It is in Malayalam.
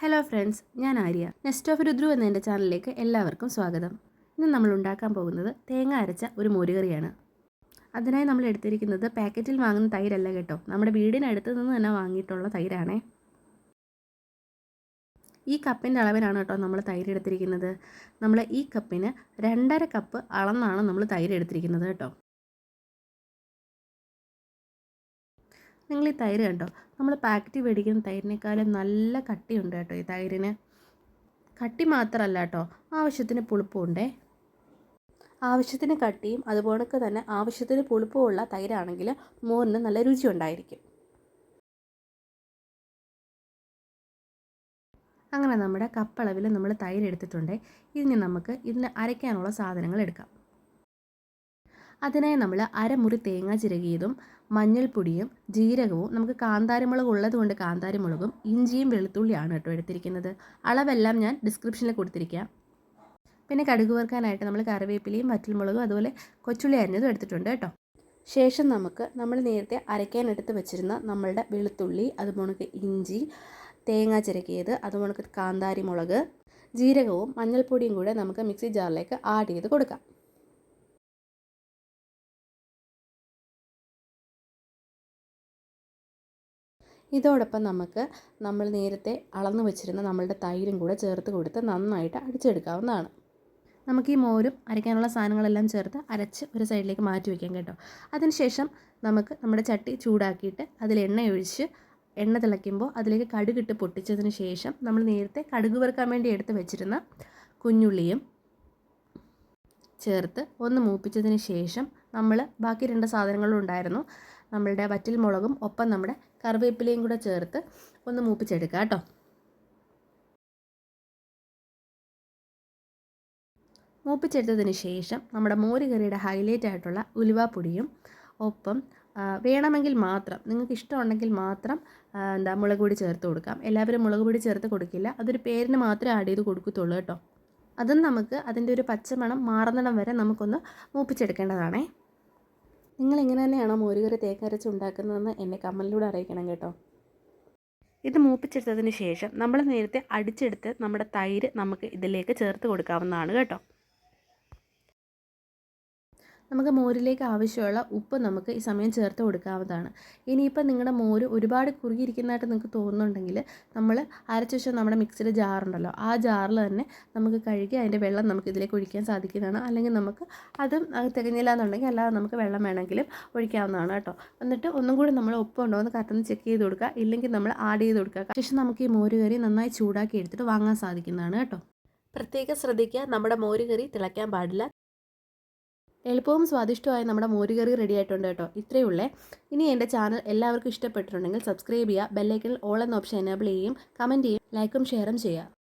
ഹലോ ഫ്രണ്ട്സ് ഞാൻ ആര്യ. നെസ്റ്റ് ഓഫ് രുദ്രു എന്ന എന്റെ ചാനലിലേക്ക് എല്ലാവർക്കും സ്വാഗതം. ഇന്ന് നമ്മൾ ഉണ്ടാക്കാൻ പോകുന്നത് തേങ്ങ അരച്ച ഒരു മോരുകറിയാണ്. അതിനായി നമ്മൾ എടുത്തിരിക്കുന്നത് പാക്കറ്റിൽ വാങ്ങുന്ന തൈരല്ല കേട്ടോ. നമ്മുടെ വീടിനടുത്ത് നിന്ന് തന്നെ വാങ്ങിയിട്ടുള്ള തൈരാണേ. ഈ കപ്പിന്റെ അളവിനാണ് കേട്ടോ നമ്മൾ തൈര് എടുത്തിരിക്കുന്നത്. നമ്മൾ ഈ കപ്പിന് രണ്ടര കപ്പ് അളന്നാണ് നമ്മൾ തൈര് എടുത്തിരിക്കുന്നത് കേട്ടോ. നിങ്ങൾ ഈ തൈര് കണ്ടോ? നമ്മൾ പാക്കറ്റ് മേടിക്കുന്ന തൈരിനേക്കാളും നല്ല കട്ടിയുണ്ട് കേട്ടോ ഈ തൈരിന്. കട്ടി മാത്രമല്ല കേട്ടോ ആവശ്യത്തിന് പുളിപ്പുണ്ടേ ആവശ്യത്തിന് കട്ടിയും അതുപോലെ തന്നെ ആവശ്യത്തിന് പുളിപ്പുമുള്ള തൈരാണെങ്കിൽ മോരിന് നല്ല രുചി ഉണ്ടായിരിക്കും. അങ്ങനെ നമ്മുടെ കപ്പളവിൽ നമ്മൾ തൈര് എടുത്തിട്ടുണ്ട്. ഇനി നമുക്ക് ഇതിന് അരയ്ക്കാനുള്ള സാധനങ്ങൾ എടുക്കാം. അതിനായി നമ്മൾ അരമുറി തേങ്ങ ചിരകിയതും മഞ്ഞൾപ്പൊടിയും ജീരകവും നമുക്ക് കാന്താരിമുളക് ഉള്ളതുകൊണ്ട് കാന്താരിമുളകും ഇഞ്ചിയും വെളുത്തുള്ളിയാണ് കേട്ടോ എടുത്തിരിക്കുന്നത്. അളവെല്ലാം ഞാൻ ഡിസ്ക്രിപ്ഷനിൽ കൊടുത്തിരിക്കാം. പിന്നെ കടുക് വറുക്കാനായിട്ട് നമ്മൾ കറിവേപ്പിലയും വറ്റൽമുളകും അതുപോലെ കൊച്ചുള്ളി അരിഞ്ഞതും എടുത്തിട്ടുണ്ട് കേട്ടോ. ശേഷം നമുക്ക് നമ്മൾ നേരത്തെ അരയ്ക്കാനെടുത്ത് വെച്ചിരുന്ന നമ്മളുടെ വെളുത്തുള്ളി അതുപോലെ ഇഞ്ചി തേങ്ങ ചിരക്കിയത് അതുപോലെ കാന്താരി മുളക് ജീരകവും മഞ്ഞൾപ്പൊടിയും കൂടെ നമുക്ക് മിക്സി ജാറിലേക്ക് ആഡ് ചെയ്ത് കൊടുക്കാം. ഇതോടൊപ്പം നമുക്ക് നമ്മൾ നേരത്തെ അളന്നു വെച്ചിരുന്ന നമ്മളുടെ തൈരും കൂടെ ചേർത്ത് കൊടുത്ത് നന്നായിട്ട് അടിച്ചെടുക്കാവുന്നതാണ്. നമുക്ക് ഈ മോരും അരയ്ക്കാനുള്ള സാധനങ്ങളെല്ലാം ചേർത്ത് അരച്ച് ഒരു സൈഡിലേക്ക് മാറ്റി വയ്ക്കാം കേട്ടോ. അതിനുശേഷം നമുക്ക് നമ്മുടെ ചട്ടി ചൂടാക്കിയിട്ട് അതിൽ എണ്ണ ഒഴിച്ച് എണ്ണ തിളയ്ക്കുമ്പോൾ അതിലേക്ക് കടുകിട്ട് പൊട്ടിച്ചതിന് ശേഷം നമ്മൾ നേരത്തെ കടുക് വറുക്കാൻ വേണ്ടി എടുത്ത് വെച്ചിരുന്ന കുഞ്ഞുള്ളിയും ചേർത്ത് ഒന്ന് മൂപ്പിച്ചതിന് ശേഷം നമ്മൾ ബാക്കി രണ്ട് സാധനങ്ങളും ഉണ്ടായിരുന്നു. നമ്മളുടെ വറ്റൽ മുളകും ഒപ്പം നമ്മുടെ കറിവേപ്പിലയും കൂടെ ചേർത്ത് ഒന്ന് മൂപ്പിച്ചെടുക്കുക കേട്ടോ. മൂപ്പിച്ചെടുത്തതിന് ശേഷം നമ്മുടെ മോരുകറിയുടെ ഹൈലൈറ്റ് ആയിട്ടുള്ള ഉലുവാപ്പൊടിയും ഒപ്പം വേണമെങ്കിൽ മാത്രം നിങ്ങൾക്ക് ഇഷ്ടമുണ്ടെങ്കിൽ മാത്രം എന്താ മുളക് പൊടി ചേർത്ത് കൊടുക്കാം. എല്ലാവരും മുളക് പൊടി ചേർത്ത് കൊടുക്കില്ല. അതൊരു പേരിന് മാത്രമേ ആഡ് ചെയ്ത് കൊടുക്കത്തുള്ളൂ കേട്ടോ. അതും നമുക്ക് അതിന്റെ ഒരു പച്ചമണം മാറുന്നിടം വരെ നമുക്കൊന്ന് മൂപ്പിച്ചെടുക്കേണ്ടതാണേ. നിങ്ങൾ ഇങ്ങനെ തന്നെയാണോ മോരുകറി തേക്കരച്ച് ഉണ്ടാക്കുന്നതെന്ന് എന്നെ കമ്മലിലൂടെ അറിയിക്കണം കേട്ടോ. ഇത് മൂപ്പിച്ചെടുത്തതിന് ശേഷം നമ്മൾ നേരത്തെ അടിച്ചെടുത്ത് നമ്മുടെ തൈര് നമുക്ക് ഇതിലേക്ക് ചേർത്ത് കൊടുക്കാവുന്നതാണ് കേട്ടോ. നമുക്ക് മോരിലേക്ക് ആവശ്യമുള്ള ഉപ്പ് നമുക്ക് ഈ സമയം ചേർത്ത് കൊടുക്കാവുന്നതാണ്. ഇനിയിപ്പോൾ നിങ്ങളുടെ മോര് ഒരുപാട് കുറുകിയിരിക്കുന്നതായിട്ട് നിങ്ങൾക്ക് തോന്നുന്നുണ്ടെങ്കിൽ നമ്മൾ അരച്ച നമ്മുടെ മിക്സിയുടെ ജാറുണ്ടല്ലോ ആ ജാറിൽ തന്നെ നമുക്ക് കഴുകി അതിന്റെ വെള്ളം നമുക്ക് ഇതിലേക്ക് ഒഴിക്കാൻ സാധിക്കുന്നതാണ്. അല്ലെങ്കിൽ നമുക്ക് അതും തികഞ്ഞില്ല എന്നുണ്ടെങ്കിൽ അല്ലാതെ നമുക്ക് വെള്ളം വേണമെങ്കിലും ഒഴിക്കാവുന്നതാണ് കേട്ടോ. എന്നിട്ട് ഒന്നും കൂടി നമ്മൾ ഉപ്പ് ഉണ്ടോ എന്ന് കറക്റ്റ് ചെക്ക് ചെയ്ത് കൊടുക്കുക. ഇല്ലെങ്കിൽ നമ്മൾ ആഡ് ചെയ്ത് കൊടുക്കുക. ശേഷം നമുക്ക് ഈ മോര് കറി നന്നായി ചൂടാക്കി എടുത്തിട്ട് വാങ്ങാൻ സാധിക്കുന്നതാണ് കേട്ടോ. പ്രത്യേകം ശ്രദ്ധിക്കുക. നമ്മുടെ മോര് കറി തിളയ്ക്കാൻ പാടില്ല. എളുപ്പവും സ്വാദിഷ്ടമായ നമ്മുടെ മോരുകറി റെഡി ആയിട്ടുണ്ട് കേട്ടോ. ഇത്രയേ ഉള്ളേ. ഇനി എന്റെ ചാനൽ എല്ലാവർക്കും ഇഷ്ടപ്പെട്ടിട്ടുണ്ടെങ്കിൽ സബ്സ്ക്രൈബ് ചെയ്യുക ബെല്ലൈക്കണിൽ ഓൾ എന്ന ഓപ്ഷൻ എനേബിൾ ചെയ്യുകയും കമന്റ് ചെയ്യും ലൈക്കും ഷെയറും ചെയ്യുക.